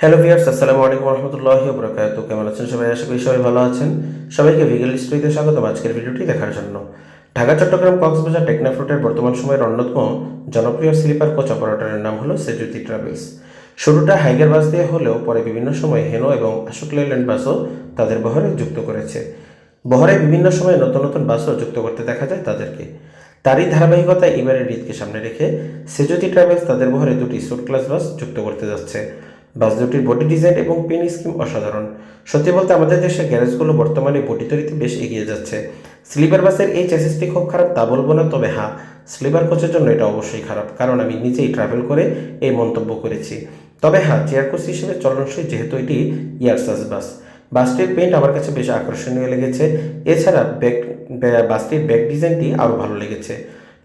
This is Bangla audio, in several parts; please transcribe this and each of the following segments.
হ্যালো ভিয়ার্স আসসালামু আলাইকুম রহমতুল্লাহি বরকাত কেমন আছেন সবাই? আশা করি সবাই ভালো আছেন। সবাইকে ভিগেল স্টোরিতে স্বাগতম আজকের ভিডিওটি দেখার জন্য। ঢাকা, চট্টগ্রাম, কক্সবাজার টেকনাফ্রুটের বর্তমান সময়ের অন্যতম জনপ্রিয় স্লিপার কোচ অপারেটরের নাম হলো সেজুতি ট্রাভেলস। শুরুটা হাইগার বাস দিয়ে হলেও পরে বিভিন্ন সময় হেনো এবং আশোক লেল্যান্ড বাসও তাদের বহরে যুক্ত করেছে। বহরে বিভিন্ন সময় নতুন নতুন বাসও যুক্ত করতে দেখা যায় তাদেরকে। তারই ধারাবাহিকতায় এবারের ঈদকে সামনে রেখে সেজুতি ট্রাভেলস তাদের বহরে দুটি সুট ক্লাস বাস যুক্ত করতে যাচ্ছে। বাস দুটির বডি ডিজাইন এবং পেন স্কিম অসাধারণ। সত্যি বলতে আমাদের দেশের গ্যারেজগুলো বর্তমানে বডি তৈরিতে বেশ এগিয়ে যাচ্ছে। স্লিপার বাসের এই চ্যাসিসটি খুব খারাপ তা বলব না, তবে হ্যাঁ স্লিপার কোচের জন্য এটা অবশ্যই খারাপ, কারণ আমি নিজেই ট্রাভেল করে এই মন্তব্য করেছি। তবে হ্যাঁ চেয়ার কোচ হিসেবে চলনসই যেহেতু এটি ইয়ারসাস বাস, বাসটির পেন্ট আমার কাছে বেশ আকর্ষণীয় লেগেছে। এছাড়া ব্যাক বাসটির ব্যাক ডিজাইনটি আরও ভালো লেগেছে।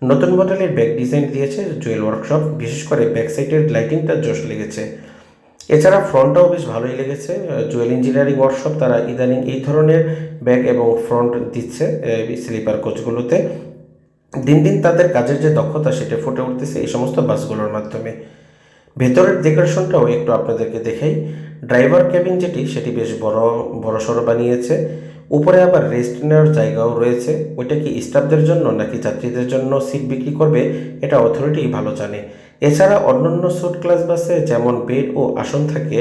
নতুন মডেলের ব্যাক ডিজাইন দিয়েছে জুয়েল ওয়ার্কশপ বিশেষ করে ব্যাক সাইডের লাইটিংটা জোশ লেগেছে। এছাড়া ফ্রন্টটাও বেশ ভালোই লেগেছে। জুয়েল ইঞ্জিনিয়ারিং ওয়ার্কশপ তারা ইদানিং এই ধরনের ব্যাগ এবং ফ্রন্ট দিচ্ছে স্লিপার কোচগুলোতে দিন দিন তাদের কাজের যে দক্ষতা সেটা ফুটে উঠতেছে এই সমস্ত বাসগুলোর মাধ্যমে। ভেতরের ডেকোরেশনটাও একটু আপনাদেরকে দেখাই। ড্রাইভার ক্যাবিন যেটি, সেটি বেশ বড় বড় সড়ো বানিয়েছে। উপরে আবার রেস্ট নেওয়ার জায়গাও রয়েছে। ওইটা কি স্টাফদের জন্য নাকি যাত্রীদের জন্য সিট বিক্রি করবে, এটা অথরিটি ভালো জানে। এছাড়া অন্যান্য সুট ক্লাস বাসে যেমন বেড ও আসন থাকে,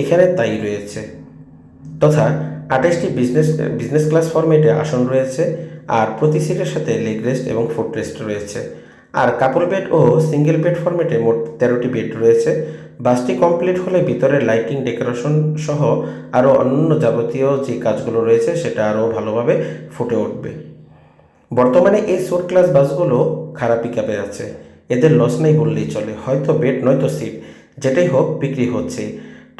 এখানে তাই রয়েছে। তথা আঠাশটি বিজনেস বিজনেস ক্লাস ফরম্যাটে আসন রয়েছে, আর প্রতি সিটের সাথে লেগ রেস্ট এবং ফুট রেস্ট রয়েছে। আর কাপল বেড ও সিঙ্গেল বেড ফরম্যাটে মোট তেরোটি বেড রয়েছে। বাসটি কমপ্লিট হলে ভিতরে লাইটিং ডেকোরেশন সহ আরও অন্যান্য যাবতীয় যে কাজগুলো রয়েছে, সেটা আরও ভালোভাবে ফুটে উঠবে। বর্তমানে এই শোর ক্লাস বাসগুলো খারাপ পিকআপে আছে। এদের লস নেই বললেই চলে, হয়তো বেড নয়তো সিট যেটাই হোক বিক্রি হচ্ছে।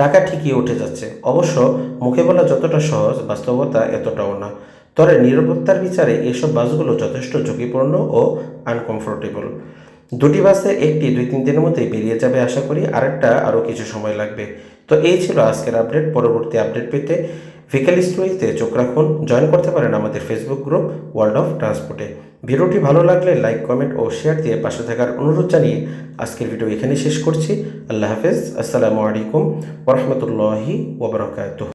টাকা ঠিকই উঠে যাচ্ছে। অবশ্য মুখে বলা যতটা সহজ, বাস্তবতা এতটাও না। তবে নিরাপত্তার বিচারে এসব বাসগুলো যথেষ্ট ঝুঁকিপূর্ণ ও আনকমফোর্টেবল দুটি বাসে একটি দুই তিন দিনের মধ্যেই বেরিয়ে যাবে আশা করি, আরেকটা আরও কিছু সময় লাগবে। তো এই ছিল আজকের আপডেট পরবর্তী আপডেট পেতে ভিকেল স্টোরিতে চোখ রাখুন। জয়েন করতে পারেন আমাদের ফেসবুক গ্রুপ ওয়ার্ল্ড অফ ট্রান্সপোর্টে ভিডিওটি ভালো লাগলে লাইক, কমেন্ট ও শেয়ার দিয়ে পাশে থাকার অনুরোধ জানিয়ে আজকের ভিডিও এখানে শেষ করছি। আল্লাহ হাফেজ। আসসালামু আলাইকুম ওরহমতুল্লাহি ওবরাকাতুহ